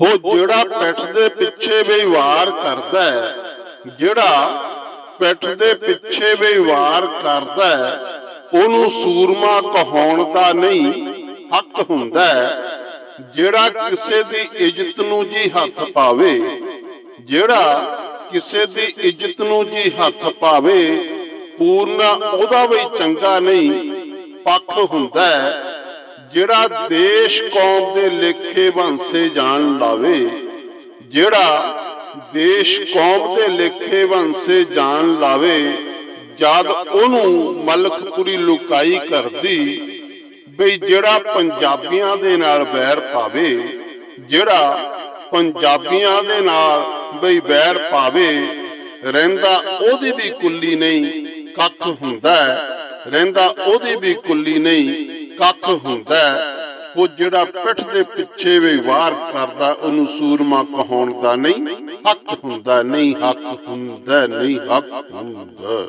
ਹੋ ਜਿਹੜਾ ਪਿੱਠ ਦੇ ਪਿੱਛੇ ਵੀ ਵਾਰ ਕਰਦਾ ਹੈ, ਜਿਹੜਾ ਪਿੱਠ ਦੇ ਪਿੱਛੇ ਵੀ ਵਾਰ ਕਰਦਾ ਹੈ, ਉਹਨੂੰ ਸੂਰਮਾ ਕਹਾਉਣ ਦਾ ਨਹੀਂ ਹੱਕ ਹੁੰਦਾ ਜਿਹੜਾ ਕਿਸੇ ਦੀ ਇੱਜ਼ਤ ਨੂੰ ਜੀ ਹੱਥ ਪਾਵੇ, ਜਿਹੜਾ ਕਿਸੇ ਦੀ ਇੱਜ਼ਤ ਨੂੰ ਜੀ ਹੱਥ ਪਾਵੇ, ਪੂਰਨਾ ਉਹਦਾ ਵੀ ਚੰਗਾ ਨਹੀਂ, ਪੱਖ ਹੁੰਦਾ ਹੈ। ਜਿਹੜਾ ਦੇਸ਼ ਕੌਮ ਦੇ ਲੇਖੇ ਵਾਂਸੇ ਜਾਣ ਲਾਵੇ, ਜਿਹੜਾ ਦੇਸ਼ ਕੌਮ ਦੇ ਲੇਖੇ ਵੰਸੇ ਜਾਣ ਲਾਵੇ, ਜਦ ਉਹਨੂੰ ਮਲਕਪੁਰੀ ਲੁਕਾਈ ਕਰਦੀ, ਬਈ ਜਿਹੜਾ ਪੰਜਾਬੀਆਂ ਦੇ ਨਾਲ ਵੈਰ ਪਾਵੇ, ਜਿਹੜਾ ਪੰਜਾਬੀਆਂ ਦੇ ਨਾਲ ਬਈ ਵੈਰ ਪਾਵੇ, ਰਹਿੰਦਾ ਉਹਦੀ ਵੀ ਕੁੱਲੀ ਨਹੀਂ, ਕੱਖ ਹੁੰਦਾ ਰਹਿੰਦਾ ਉਹਦੀ ਵੀ ਕੁੱਲੀ ਨਹੀਂ ਕੱਖ ਹੁੰਦਾ ਉਹ ਜਿਹੜਾ ਪਿੱਠ ਦੇ ਪਿੱਛੇ ਵੀ ਵਾਰ ਕਰਦਾ, ਉਹਨੂੰ ਸੂਰਮਾ ਕਹਾਉਣ ਦਾ ਨਹੀਂ ਹੱਕ ਹੁੰਦਾ, ਨਹੀਂ ਹੱਕ ਹੁੰਦਾ, ਨਹੀਂ ਹੱਕ ਹੁੰਦਾ।